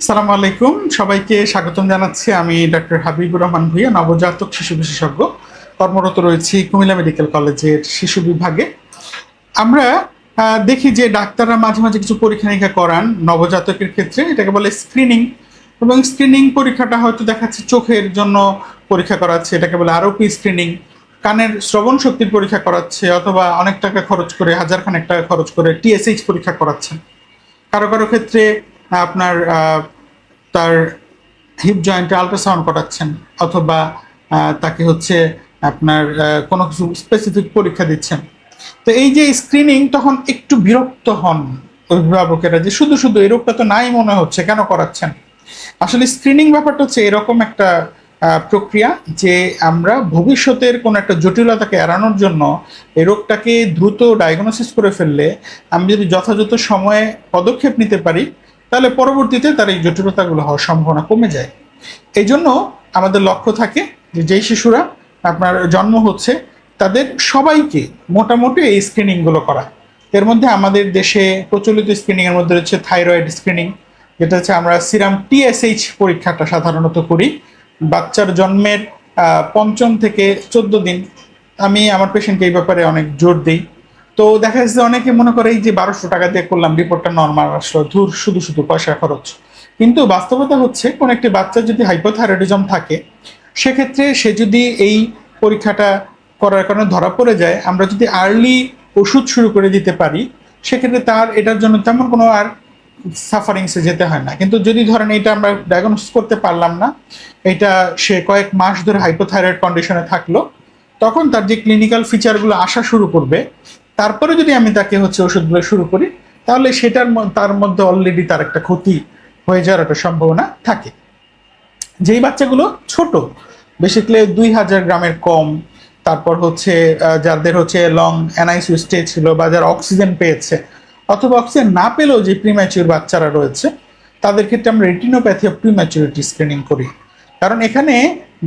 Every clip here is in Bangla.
সালাম আলাইকুম। সবাইকে স্বাগতম জানাচ্ছি আমি ডক্টর হাবিবুর রহমান ভুইয়া, নবজাতক শিশু বিশেষজ্ঞ। কর্মরত রয়েছি কুমিল্লা মেডিকেল কলেজের শিশু বিভাগে। আমরা দেখি যে ডাক্তাররা মাঝে মাঝে কিছু পরীক্ষা নিরীক্ষা করান নবজাতকের ক্ষেত্রে। এটাকে বলে স্ক্রিনিং এবং স্ক্রিনিং পরীক্ষাটা হয়তো দেখাচ্ছে চোখের জন্য পরীক্ষা করাচ্ছে। এটাকে বলে আরোপি স্ক্রিনিং কানের শ্রবণ শক্তির পরীক্ষা করাচ্ছে অথবা অনেক টাকা খরচ করে, হাজার খানেক টাকা খরচ করে টিএসএইচ পরীক্ষা করাচ্ছেন। কারও কারও ক্ষেত্রে আপনার তার হিপ জয়েন্টে আলট্রাসাউন্ড করাচ্ছেন অথবা তাকে হচ্ছে আপনার কোনো কিছু স্পেসিফিক পরীক্ষা দিচ্ছেন। তো এই যে স্ক্রিনিং তখন একটু বিরক্ত হন অভিভাবকেরা যে শুধু শুধু এই রোগটা তো নাই মনে হচ্ছে, কেন করাচ্ছেন? আসলে স্ক্রিনিং ব্যাপারটা হচ্ছে এরকম একটা প্রক্রিয়া যে আমরা ভবিষ্যতের কোনো একটা জটিলতাকে এড়ানোর জন্য এই রোগটাকে দ্রুত ডায়াগনোসিস করে ফেললে আমি যদি যথাযথ সময়ে পদক্ষেপ নিতে পারি তাহলে পরবর্তীতে তার এই জটিলতাগুলো হওয়ার সম্ভাবনা কমে যায়। এই জন্য আমাদের লক্ষ্য থাকে যে যেই শিশুরা আপনার জন্ম হচ্ছে, তাদের সবাইকে মোটামুটি এই স্ক্রিনিংগুলো করা। এর মধ্যে আমাদের দেশে প্রচলিত স্ক্রিনিংয়ের মধ্যে রয়েছে থাইরয়েড স্ক্রিনিং যেটা হচ্ছে আমরা সিরাম টিএসএইচ পরীক্ষাটা সাধারণত করি। বাচ্চার জন্মের পঞ্চম থেকে চোদ্দ দিন। আমি আমার পেশেন্টকে এই ব্যাপারে অনেক জোর দিই। তো দেখা যাচ্ছে অনেকে মনে করে এই যে বারোশো টাকা দিয়ে করলাম রিপোর্টটা নর্মাল আসলো, ধুর, শুধু শুধু পয়সা খরচ। কিন্তু বাস্তবতা হচ্ছে, কোন একটি বাচ্চার যদি হাইপোথাইরয়েডিজম থাকে, সেক্ষেত্রে সে যদি এই পরীক্ষাটা করার কারণে ধরা পড়ে যায়, আমরা যদি আর্লি ওষুধ শুরু করে দিতে পারি, সেক্ষেত্রে তার, এটার জন্য তেমন কোনো আর সাফারিংসে যেতে হয় না। কিন্তু যদি ধরেন এটা আমরা ডায়াগনোসিস করতে পারলাম না, এটা সে কয়েক মাস ধরে হাইপোথাইরয়েড কন্ডিশনে থাকল, তখন তার যে ক্লিনিক্যাল ফিচারগুলো আসা শুরু করবে তারপরে যদি আমি তাকে হচ্ছে ওষুধগুলো শুরু করি, তাহলে সেটার তার মধ্যে অলরেডি তার একটা ক্ষতি হয়ে যাওয়ার একটা সম্ভাবনা থাকে। যেই বাচ্চাগুলো ছোট বেসিক্যালি দুই হাজার গ্রামের কম, তারপর হচ্ছে যাদের হচ্ছে লং এনআইসিউ স্টে ছিল বা যারা অক্সিজেন পেয়েছে, অথবা অক্সিজেন না পেলেও যে প্রিম্যাচিউর বাচ্চারা রয়েছে, তাদের ক্ষেত্রে আমরা রেটিনোপ্যাথি অফ প্রিম্যাচুরিটি স্ক্রিনিং করি। কারণ এখানে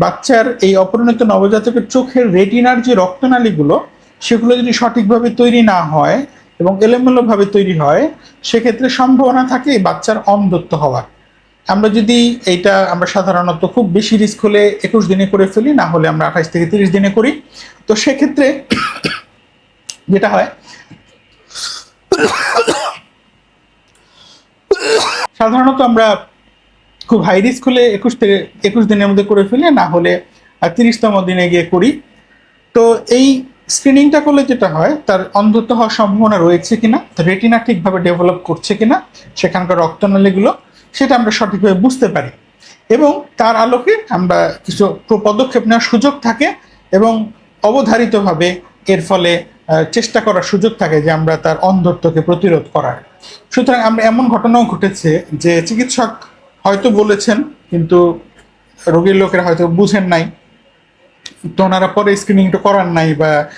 বাচ্চার এই অপরিণত নবজাতকের চোখের রেটিনার যে রক্তনালীগুলো সেগুলো যদি সঠিকভাবে তৈরি না হয় এবং এলোমেলোভাবে তৈরি হয়, সেক্ষেত্রে সম্ভাবনা থাকে বাচ্চার অন্ধত্ব হওয়ার। আমরা যদি এইটা আমরা সাধারণত খুব বেশি রিস্ক হলে একুশ দিনে করে ফেলি, না হলে আমরা আঠাশ থেকে তিরিশ দিনে করি। তো সেক্ষেত্রে যেটা হয়, সাধারণত আমরা খুব হাই রিস্ক হলে একুশ থেকে একুশ দিনের মধ্যে করে ফেলি, না হলে তিরিশতম দিনে গিয়ে করি। তো এই স্ক্রিনিংটা করলে যেটা হয়, তার অন্ধত্ব হওয়ার সম্ভাবনা রয়েছে কিনা রেটিনা ঠিকভাবে ডেভেলপ করছে কিনা, সেখানকার রক্তনালীগুলো, সেটা আমরা সঠিকভাবে বুঝতে পারি। এবং তার আলোকে আমরা কিছু পদক্ষেপ নেওয়ার সুযোগ থাকে এবং অবধারিতভাবে এর ফলে চেষ্টা করার সুযোগ থাকে যে আমরা তার অন্ধত্বকে প্রতিরোধ করার। সুতরাং আমরা এমন ঘটনাও ঘটেছে যে চিকিৎসক হয়তো বলেছেন, কিন্তু রোগীর লোকেরা হয়তো বুঝেন নাই। তো ওনারা পরে স্ক্রিনিংটা করার নাই বা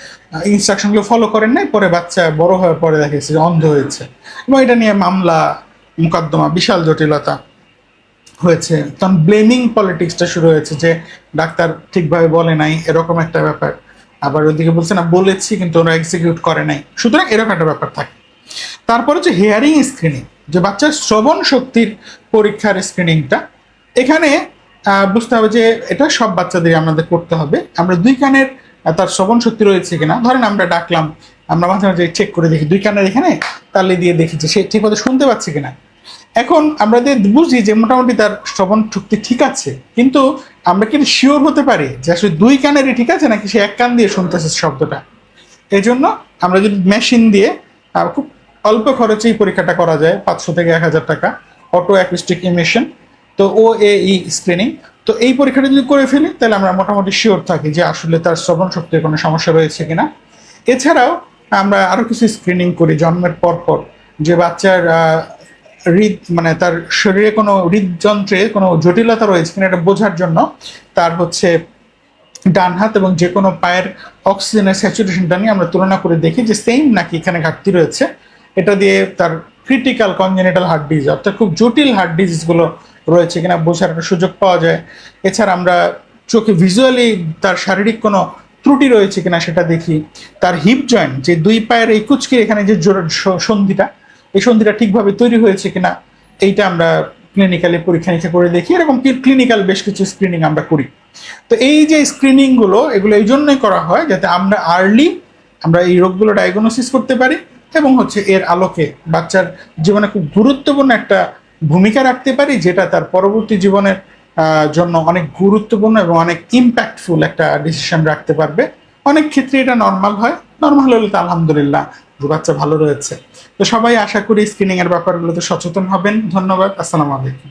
ইনস্ট্রাকশনগুলো ফলো করেন নাই, পরে বাচ্চা বড় হওয়ার পরে দেখা অন্ধ হয়েছে। এবং এটা নিয়ে মামলা, মোকদ্দমা, বিশাল জটিলতা হয়েছে। তখন ব্লেমিং পলিটিক্সটা শুরু হয়েছে যে, ডাক্তার ঠিকভাবে বলে নাই, এরকম একটা ব্যাপার। আবার ওদিকে বলছে, না, বলেছি, কিন্তু ওরা এক্সিকিউট করে নাই। সুতরাং এরকম একটা ব্যাপার থাকে। তারপরে হচ্ছে হেয়ারিং স্ক্রিনিং যে বাচ্চার শ্রবণ শক্তির পরীক্ষার স্ক্রিনিংটা এখানে বুঝতে হবে যে এটা সব বাচ্চাদের আমাদের করতে হবে। আমরা দুই কানের তার শ্রবণ শক্তি রয়েছে কিনা। ধরেন আমরা ডাকলাম, আমরা মাঝে মাঝে চেক করে দেখি, দুই কানের এখানে তালে দিয়ে দেখি যে সে ঠিক মতো শুনতে পাচ্ছে কিনা। এখন আমরা যে বুঝি যে মোটামুটি তার শ্রবণ শক্তি ঠিক আছে, কিন্তু আমরা কি শিওর হতে পারি যে আসলে দুই কানেরই ঠিক আছে নাকি সে এক কান দিয়ে শুনতেছে শব্দটা? এই জন্য আমরা যদি মেশিন দিয়ে খুব অল্প খরচেই পরীক্ষাটা করা যায়, পাঁচশো থেকে এক হাজার টাকা অটো অ্যাকুস্টিক ইমিশন তো ও এ ই স্ক্রিনিং তো এই পরীক্ষাটা যদি করে ফেলি, তাহলে আমরা মোটামুটি শিওর থাকি যে আসলে তার শ্রবণ শক্তির কোনো সমস্যা রয়েছে কিনা। এছাড়াও আমরা আরও কিছু স্ক্রিনিং করি জন্মের পর পর। যে বাচ্চার হৃদ মানে তার শরীরে কোনো হৃদযন্ত্রে কোনো জটিলতা রয়েছে কিনা এটা বোঝার জন্য তার হচ্ছে ডান হাত এবং যে কোনো পায়ের অক্সিজেনের স্যাচুরেশনটা নিয়ে আমরা তুলনা করে দেখি যে সেম নাকি এখানে ঘাটতি রয়েছে। এটা দিয়ে তার ক্রিটিক্যাল কনজেনিটাল হার্ট ডিজিজ অর্থাৎ খুব জটিল হার্ট ডিজিজগুলো রয়েছে কিনা বোঝার একটা সুযোগ পাওয়া যায়। এছাড়া আমরা চোখে ভিজুয়ালি তার শারীরিক কোনো ত্রুটি রয়েছে কিনা সেটা দেখি। তার হিপ জয়েন্ট যে দুই পায়ের এই কুচকির এখানে যে জোর সন্ধিটা, এই সন্ধিটা ঠিকভাবে তৈরি হয়েছে কিনা, এইটা আমরা ক্লিনিক্যালি পরীক্ষা নিরীক্ষা করে দেখি। এরকম ক্লিনিক্যাল বেশ কিছু স্ক্রিনিং আমরা করি। তো এই যে স্ক্রিনিংগুলো এগুলো এই জন্যই করা হয় যাতে আমরা আর্লি আমরা এই রোগগুলো ডায়াগনোসিস করতে পারি এবং হচ্ছে এর আলোকে বাচ্চার জীবনে খুব গুরুত্বপূর্ণ একটা ভূমিকা রাখতে পারি, যেটা তার পরবর্তী জীবনের জন্য অনেক গুরুত্বপূর্ণ এবং অনেক ইম্প্যাক্টফুল একটা ডিসিশন রাখতে পারবে। অনেক ক্ষেত্রে এটা নর্মাল হয় নর্মাল হলে তো আলহামদুলিল্লাহ দু বাচ্চা ভালো রয়েছে। তো সবাই আশা করি স্ক্রিনিং এর ব্যাপারগুলোতে সচেতন হবেন। ধন্যবাদ, আসসালামু আলাইকুম।